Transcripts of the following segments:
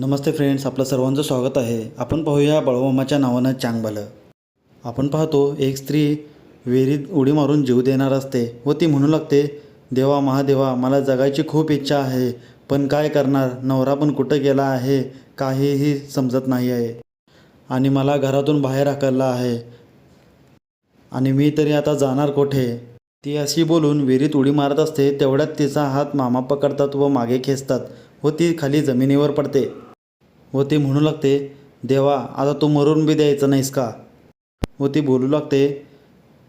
नमस्ते friends आपलं सर्वांचं स्वागत आहे. आपण पाहूया बळवामाच्या नावानं चांगबालं. आपण पाहतो एक स्त्री विहिरीत उडी मारून जीव देणार असते व ती म्हणू लागते देवा महादेवा मला जगायची खूप इच्छा आहे पण काय करणार? नवरा पण कुठं गेला आहे? काहीही समजत नाही आहे. आणि मला घरातून बाहेर हाकललं आहे. आणि मी तरी आता जाणार कुठे? ती अशी बोलून विहिरीत उडी मारत असते तेवढ्यात तिचा हात मामा पकडतात व मागे खेचतात व ती खाली जमिनीवर पडते. व ती म्हणू लागते देवा आता तू मरून बी द्यायचं नाहीस का? व ती बोलू लागते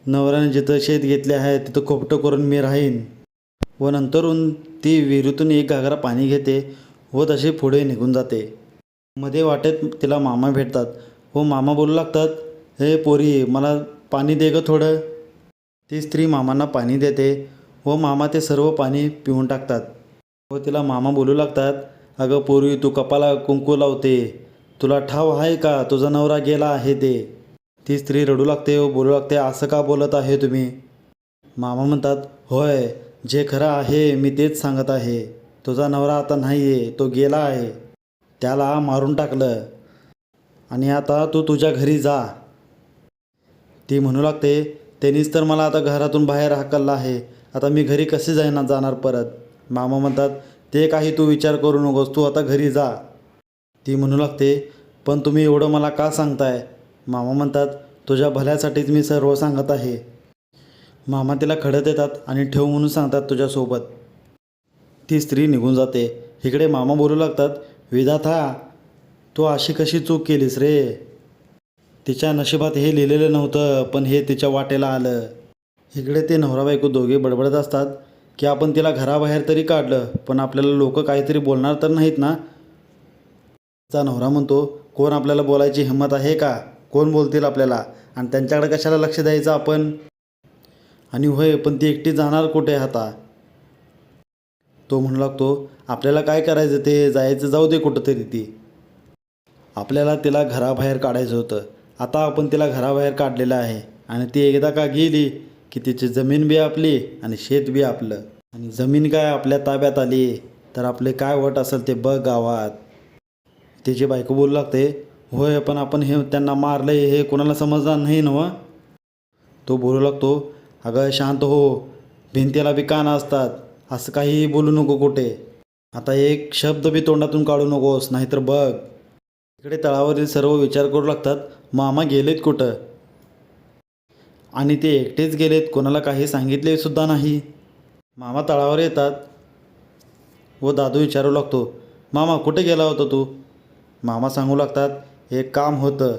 नवऱ्याने जिथं शेत घेतले आहे तिथं खोपटं करून मी राहीन. व नंतरून ती विहिरीतून एक घागरा पाणी घेते व तशी पुढे निघून जाते. मध्ये वाटेत तिला मामा भेटतात व मामा बोलू लागतात हे पोरी मला पाणी दे गं थोडं. ती स्त्री मामांना पाणी देते व मामा ते सर्व पाणी पिऊन टाकतात व तिला मामा बोलू लागतात अगं पूर्वी तू कपाला कुंकू लावते. तुला ठाव आहे का? तुझा नवरा गेला आहे ते. ती स्त्री रडू लागते व बोलू लागते असं का बोलत आहे तुम्ही? मामा म्हणतात होय जे खरं आहे मी तेच सांगत आहे. तुझा नवरा आता नाही आहे तो गेला आहे. त्याला मारून टाकलं. आणि आता तू तुझ्या घरी जा. ती म्हणू लागते त्यांनीच तर मला आता घरातून बाहेर हाकललं आहे. आता मी घरी कसे जाईना जाणार परत? मामा म्हणतात ते काही तू विचार करू नकोस तू आता घरी जा. ती म्हणू लागते पण तुम्ही एवढं मला का सांगताय? मामा म्हणतात तुझ्या भल्यासाठीच मी सर्व सांगत आहे. मामा तिला खडत येतात आणि ठेव म्हणून सांगतात तुझ्यासोबत. ती स्त्री निघून जाते. इकडे मामा बोलू लागतात विधाता तू अशी कशी चूक केलीस रे? तिच्या नशिबात हे लिहिलेलं नव्हतं पण हे तिच्या वाटेला आलं. इकडे ते नवरा बायको दोघे बडबडत असतात. की आपण तिला घराबाहेर तरी काढलं पण आपल्याला लोक काहीतरी बोलणार तर नाहीत ना? तिचा नवरा म्हणतो कोण आपल्याला बोलायची हिंमत आहे का? कोण बोलतील आपल्याला? आणि त्यांच्याकडे कशाला लक्ष द्यायचं आपण? आणि होय पण ती एकटी जाणार कुठे आता? तो म्हणू लागतो आपल्याला काय करायचं ते? जायचं जाऊ दे कुठंतरी ती. आपल्याला तिला घराबाहेर काढायचं होतं. आता आपण तिला घराबाहेर काढलेलं आहे. आणि ती एकदा का गेली की तिची जमीन बी आपली आणि शेत बी आपलं. आणि जमीन काय आपल्या ताब्यात आली तर आपले काय वट असेल ते बघ गावात. तिची बायको बोलू लागते होय पण आपण हे त्यांना मारलं हे कोणाला समजणार नाही नव तो बोलू लागतो अगं शांत हो भिंतीला बी कान असतात असं काही बोलू नको कुठे. आता एक शब्द बी तोंडातून काढू नकोस नाहीतर बघ. इकडे तळावरील सर्व विचार करू लागतात मामा गेलेत कुठं? आणि ते एकटेच गेलेत कोणाला काही सांगितले सुद्धा नाही. मामा तळावर येतात. व दादू विचारू लागतो मामा कुठे गेला होता तू? मामा सांगू लागतात एक काम होतं.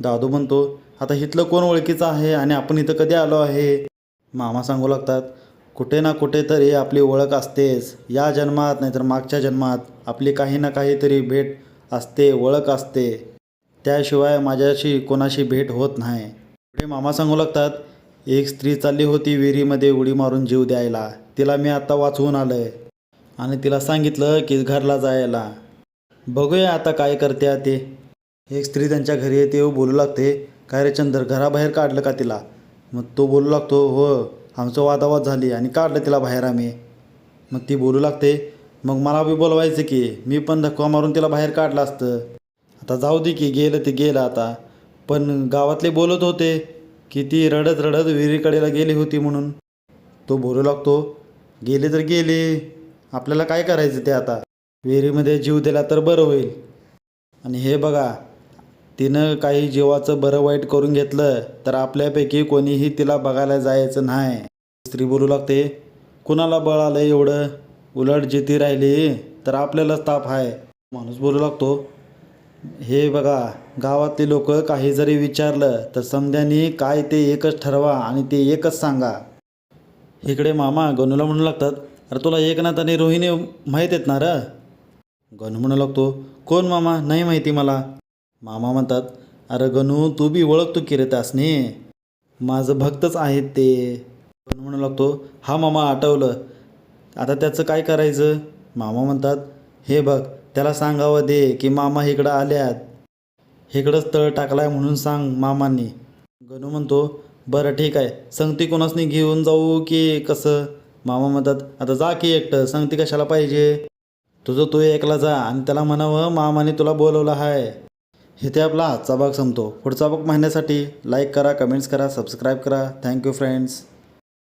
दादू म्हणतो आता इथलं कोण ओळखीचं आहे आणि आपण इथं कधी आलो आहे? मामा सांगू लागतात कुठे ना कुठे तरी आपली ओळख असतेच. या जन्मात नाहीतर मागच्या जन्मात आपली काही ना काहीतरी भेट असते ओळख असते. त्याशिवाय माझ्याशी कोणाशी भेट होत नाही. पुढे मामा सांगू लागतात एक स्त्री चालली होती विहिरीमध्ये उडी मारून जीव द्यायला. तिला मी आत्ता वाचवून आलं आहे आणि तिला सांगितलं की घरला जायला. बघूया आता काय करते ते. एक स्त्री त्यांच्या घरी येते व बोलू लागते काय रे चंद्र घराबाहेर काढलं का तिला? मग तो बोलू लागतो हो आमचं वादावाद झाली आणि काढलं तिला बाहेर आम्ही. मग ती बोलू लागते मग मला बी बोलवायचं की मी पण धक्का मारून तिला बाहेर काढलं असतं. आता जाऊ दे की गेलं ते गेलं आता. पण गावातले बोलत होते की ती रडत रडत विहिरीकडेला गेली होती म्हणून. तो बोलू लागतो गेले तर गेले. आपल्याला काय करायचं ते आता? विहिरीमध्ये जीव दिला तर बरं होईल. आणि हे बघा तिनं काही जीवाचं बरं वाईट करून घेतलं तर आपल्यापैकी कोणीही तिला बघायला जायचं नाही. स्त्री बोलू लागते कुणाला बळ आलं एवढं? उलट जिती राहिली तर आपल्यालाच ताप आहे. माणूस बोलू लागतो हे बघा गावातले लोक काही जरी विचारलं तर समध्यानी काय ते एकच ठरवा आणि ते एकच सांगा. इकडे मामा गणूला म्हणू लागतात अरे तुला एकनाथ आणि रोहिणी माहीत आहेत ना र? गणू म्हणू लागतो कोण मामा? नाही माहिती मला. मामा म्हणतात अरे गणू तू बी ओळखतो की रे तासने माझं भक्तच आहेत ते. गणू म्हणू लागतो हा मामा आठवलं. आता त्याचं काय करायचं? मामा म्हणतात हे बघ त्याला सांगावं दे की मामा इकडं आल्यात. इकडंच तळ टाकलाय म्हणून सांग मामांनी. गणू म्हणतो बरं ठीक आहे. संगती कोणासनी घेऊन जाऊ की कसं? मामा म्हणतात आता जा की एकटं. संगती कशाला पाहिजे? तुझं तू एकला जा आणि त्याला म्हणावं मामाने तुला बोलवलं आहे इथे आपला आजचा भाग संपतो. पुढचा भाग पाहण्यासाठी लाईक करा कमेंट्स करा सबस्क्राईब करा. Thank you friends